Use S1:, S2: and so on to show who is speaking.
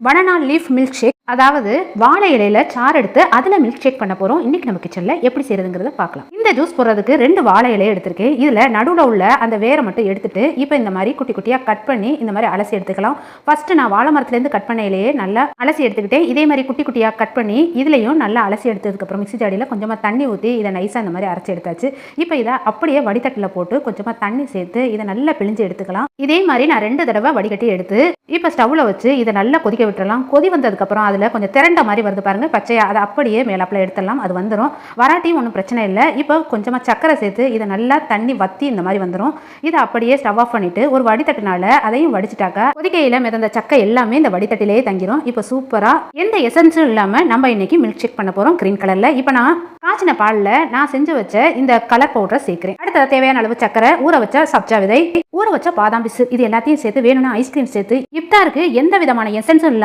S1: Banana leaf milk shake அதாவது வாழை இலையில சாறு எடுத்து அதில் மில்க் ஷேக் பண்ண போகிறோம் இன்னைக்கு நம்ம கிச்சனில் எப்படி செய்யறதுங்கிறத பார்க்கலாம். இந்த ஜூஸ் போடுறதுக்கு ரெண்டு வாழை இலையை எடுத்திருக்கேன். இதில் நடுவில் உள்ள அந்த வேரை மட்டும் எடுத்துட்டு இப்போ இந்த மாதிரி குட்டி குட்டியாக கட் பண்ணி இந்த மாதிரி அலசி எடுத்துக்கலாம். ஃபர்ஸ்ட் நான் வாழை மரத்துலேருந்து கட் பண்ண இலையே நல்லா அலசி எடுத்துக்கிட்டேன். இதே மாதிரி குட்டி குட்டியாக கட் பண்ணி இதுலையும் நல்லா அலசி எடுத்ததுக்கப்புறம் மிக்ஸி ஜாடியில் கொஞ்சமாக தண்ணி ஊற்றி இதை நைஸாக இந்த மாதிரி அரைச்சி எடுத்தாச்சு. இப்போ இதை அப்படியே வடித்தட்டில் போட்டு கொஞ்சமாக தண்ணி சேர்த்து இதை நல்லா பிழிஞ்சு எடுத்துக்கலாம். இதே மாதிரி நான் ரெண்டு தடவை வடிகட்டி எடுத்து இப்போ ஸ்டவ்வில் வச்சு இதை நல்லா கொதிக்க விட்டுறலாம். கொதி வந்ததுக்கப்புறம் அதில் கொஞ்சம் திரண்ட மாதிரி வருது பாருங்க. பச்சையாக அதை அப்படியே மேலாப்பில் எடுத்துடலாம். அது வந்துடும் வராட்டியும் ஒன்றும் பிரச்சனை இல்லை. இப்போ கொஞ்சமாக சக்கரை சேர்த்து இதை நல்லா தண்ணி வத்தி இந்த மாதிரி வந்துடும் இதை அப்படியே ஸ்டவ் ஆஃப் பண்ணிட்டு ஒரு வடித்தட்டினால அதையும் வடிச்சிட்டாக்கா கொதிக்கையில் மிதந்த சக்கை எல்லாமே இந்த வடித்தட்டிலேயே தங்கிரும். இப்போ சூப்பராக எந்த எசன்ஸும் இல்லாமல் நம்ம இன்னைக்கு மில்க் ஷேக் பண்ண போகிறோம் க்ரீன் கலரில் இப்போ நான் காய்ச்சின பாலில் நான் செஞ்சு வச்ச இந்த கலர் பவுடரை சேர்க்கிறேன். அடுத்தது தேவையான அளவு சக்கரை ஊற வச்ச சப்ஜா விதை ஊற வச்ச பாதாம் பிசு இது எல்லாத்தையும் சேர்த்து வேணும்னா ஐஸ்கிரீம் சேர்த்து இப்தாருக்கு எந்த விதமான எசன்ஸும் இல்லை